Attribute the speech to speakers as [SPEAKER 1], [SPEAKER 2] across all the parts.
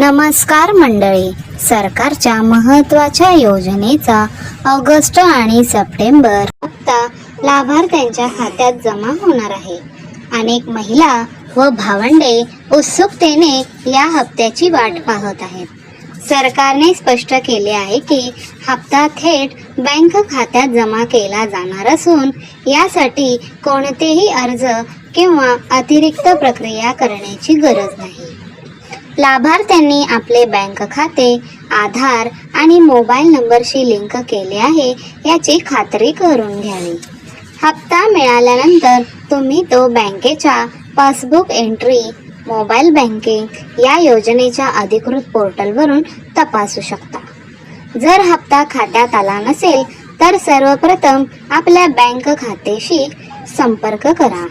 [SPEAKER 1] नमस्कार मंडळी. सरकारच्या महत्त्वाच्या योजनेचा ऑगस्ट आणि सप्टेंबर हप्ता लाभार्थ्यांच्या खात्यात जमा होणार आहे. अनेक महिला व भावंडे उत्सुकतेने या हप्त्याची वाट पाहत आहेत. सरकारने स्पष्ट केले आहे की हप्ता थेट बँक खात्यात जमा केला जाणार असून यासाठी कोणतेही अर्ज किंवा अतिरिक्त प्रक्रिया करण्याची गरज नाही. लाभार्थ्यांनी आपले बँक खाते आधार आणि मोबाईल नंबरशी लिंक केले आहे याची खात्री करून घ्यावी. हप्ता मिळाल्यानंतर तुम्ही तो बँकेच्या पासबुक एंट्री मोबाईल बँकिंग या योजनेच्या अधिकृत पोर्टलवरून तपासू शकता. जर हप्ता खात्यात आला नसेल तर सर्वप्रथम आपल्या बँक खात्याशी संपर्क करा.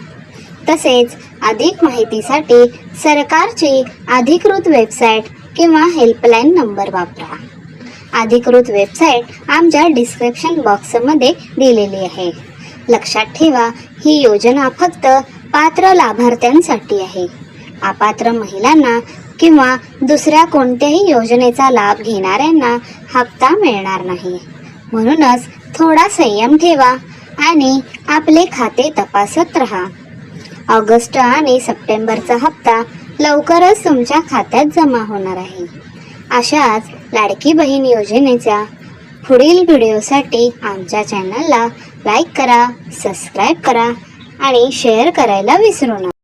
[SPEAKER 1] तसेच अधिक माहितीसाठी सरकारची अधिकृत वेबसाईट किंवा हेल्पलाईन नंबर वापरा. अधिकृत वेबसाईट आमच्या डिस्क्रिप्शन बॉक्समध्ये दिलेली आहे. लक्षात ठेवा ही योजना फक्त पात्र लाभार्थ्यांसाठी आहे. अपात्र महिलांना किंवा दुसऱ्या कोणत्याही योजनेचा लाभ घेणाऱ्यांना हप्ता मिळणार नाही. म्हणूनच थोडा संयम ठेवा आणि आपले खाते तपासत राहा. ऑगस्ट आणि सप्टेंबरचा हप्ता लवकरच तुमच्या खात्यात जमा होणार आहे. अशाच लाडकी बहीण योजनेच्या पुढील व्हिडिओसाठी आमच्या चॅनलला लाईक करा सबस्क्राईब करा आणि शेअर करायला विसरू नका.